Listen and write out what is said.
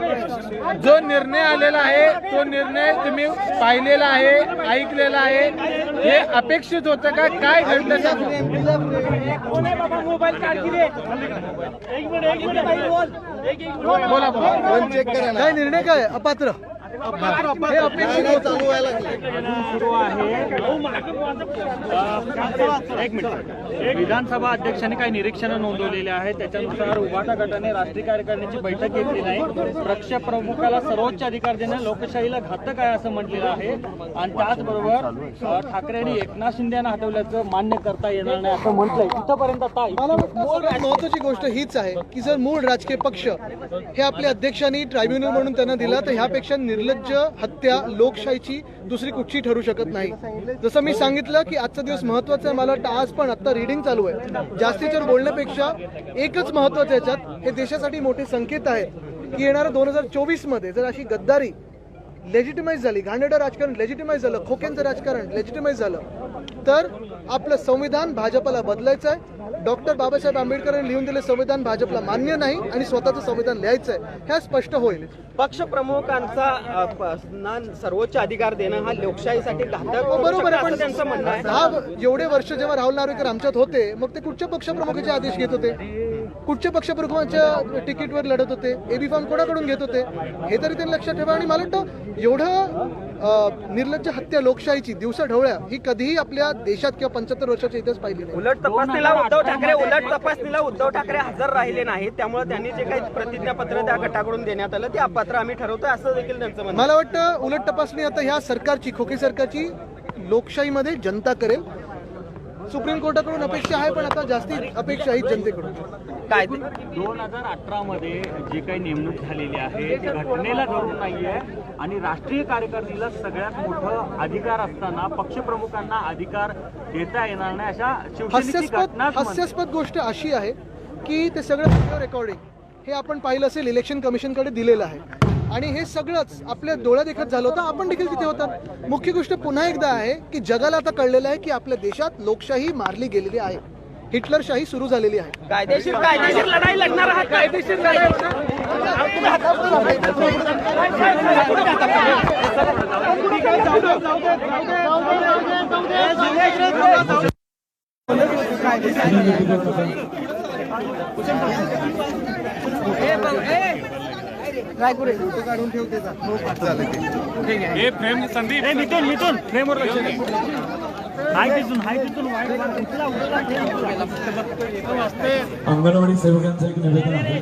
जो निर्णय आलेला आहे तो निर्णय तुम्ही पाहिलेला आहे ऐकलेला आहे. हे अपेक्षित होतं का? काय घडलं बोला बोला. काय निर्णय काय? अपात्र. एक मिनिट विधानसभा अध्यक्षांनी काही निरीक्षणं नोंदवलेली आहेत. त्याच्यानुसार उभाटा गटाने राष्ट्रीय कार्यकारिणीची बैठक घेतली नाही. पक्ष प्रमुखाला सर्वोच्च अधिकार देणं लोकशाहीला घातक आहे असं म्हटलेलं आहे. आणि त्याचबरोबर अ, ठाकरे आणि एकनाथ शिंदे यांना हटवल्याचं मान्य करता येणार नाही असं म्हटलंय. सगळ्यात महत्वाची गोष्ट हीच आहे की जर मूळ राजकीय पक्ष हे आपल्या अध्यक्षांनी ट्रायब्युनल म्हणून त्यांना दिला तर ह्यापेक्षा निर्लज्ज हत्या लोकशाहीची दुसरी कुठची ठरू शकत नाही. जसं मी सांगितलं की आजचा दिवस महत्त्वाचा आहे मला वाटतं आज पण आता रीडिंग चालू आहे. जास्तीच्या बोलण्यापेक्षा एकच महत्वाचं याच्यात हे देशासाठी मोठे संकेत आहेत की येणाऱ्या दोन हजार चोवीसमध्ये जर अशी गद्दारी लेजिटिमाइज झाली. घाणेरडं राजकारण लेजिटिमाइज झालं. खोक्यांचं राजकारण लेजिटिमाइज झालं. तर आपलं संविधान भाजपला बदलायचं आहे डॉक्टर बाबासाहेब आंबेडकरांनी लिहून दिले संविधान भाजपला मान्य नाही आणि स्वतःचं संविधान लिहायचं आहे ह्या स्पष्ट होईल. पक्षप्रमुखांचा सर्वोच्च अधिकार देणं हा लोकशाहीसाठी हो, बरोबर आहे. असं त्यांचं म्हणणं पण दहा एवढे वर्ष जेव्हा राहुल नार्वेकर आमच्यात होते मग ते कुठच्या पक्षप्रमुखाचे आदेश घेत होते? कुठच्या पक्षप्रमुखाच्या तिकीटवर लढत होते? एबी फॉर्म कोणाकडून घेत होते? हे तरी त्यांनी लक्षात ठेवा. आणि मला वाटतं एवढं निर्लज्ज हत्या लोकशाहीची दिवसा ढवळ्या ही कधीही आपल्या देशात किंवा पंच्याहत्तर वर्षाच्या इतिहास पाहिली नाही. उलट तपासणीला उद्धव ठाकरे उलट तपासणीला उद्धव ठाकरे हजर राहिले नाहीत. त्यामुळे त्यांनी जे काही प्रतिज्ञापत्र त्या गटाकडून देण्यात आलं ते अपात्र आम्ही ठरवतोय असं देखील त्यांचं म्हणणं. मला वाटतं उलट तपासणी आता ह्या सरकारची खोके सरकारची लोकशाहीमध्ये जनता करेल. सुप्रीम कोर्टाकडून अपेक्षा आहे पण आता जास्ती अपेक्षा आहे जनतेकडून. कायदे दोन हजार अठरा मध्ये जी काही नेमणूक झालेली आहे ती घटनेला धरून नाहीये आणि राष्ट्रीय कार्यकारिणीला सगळ्यात मोठं अधिकार असताना पक्षप्रमुखांना अधिकार देता येणार नाही अशा शिवसेनेची हास्यास्पद घटनाच हास्यास्पद गोष्ट अशी आहे की ते सगळं व्हिडिओ रेकॉर्डिंग हे आपण पाहिलं असेल इलेक्शन कमिशनकडे दिलेलं आहे. आणि हे सगळंच आपल्या डोळ्या देखत झालं होतं. आपण देखील तिथे होतात मुख्य गोष्ट पुन्हा एकदा आहे की जगाला आता कळलेलं आहे की आपल्या देशात लोकशाही मारली गेलेली आहे. हिटलरशाही सुरू झालेली आहे. कायदेशीर कायदेशीर लढाई लढणार आहात कायदेशीर लढाई हे फ्रेम संदीप. मिथून मिथून. फ्रेमवर लक्ष दे हाय अंगणवाडी सेवकांचं एक निवेदन आहे.